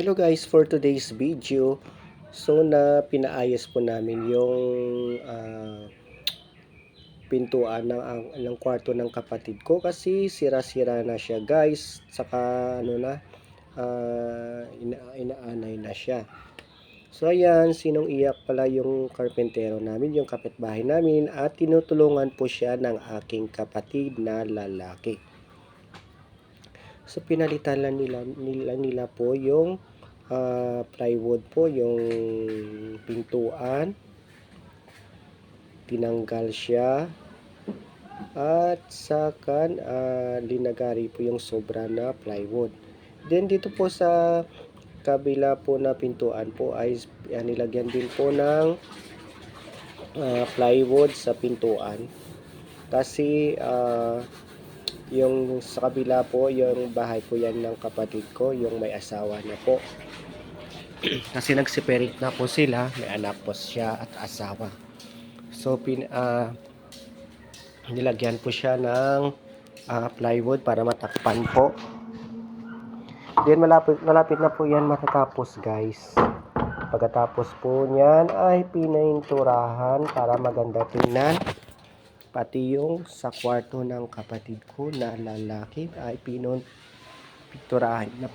Hello guys, for today's video, so na pinaayos po namin yung ah, pintuan ng, ang, ng kwarto ng kapatid ko kasi sira-sira na siya guys, saka ano na, ah, ina inaanay na siya. So ayan, sinong iyak pala yung karpentero namin, yung kapitbahay namin at tinutulungan po siya ng aking kapatid na lalaki. So pinalitan lang nila, nila, nila po yung ah, plywood po, yung pintuan. Tinanggal siya. At saka ah, linagari po yung sobra na plywood. Then dito po sa kabila po na pintuan po ay ah, nilagyan din po ng ah, plywood sa pintuan. Kasi ah, yung sa kabila po, yung bahay po yan ng kapatid ko, yung may asawa na po. Kasi nagseparate na po sila, may anak po siya at asawa. So, pin, ah, nilagyan po siya ng ah, plywood para matakpan po. Then, malapit, malapit na po yan matatapos, guys. Pagkatapos po niyan ay pinainturahan para maganda tingnan. Pati yung sa kwarto ng kapatid ko na lalaki ay pinun pinturahan na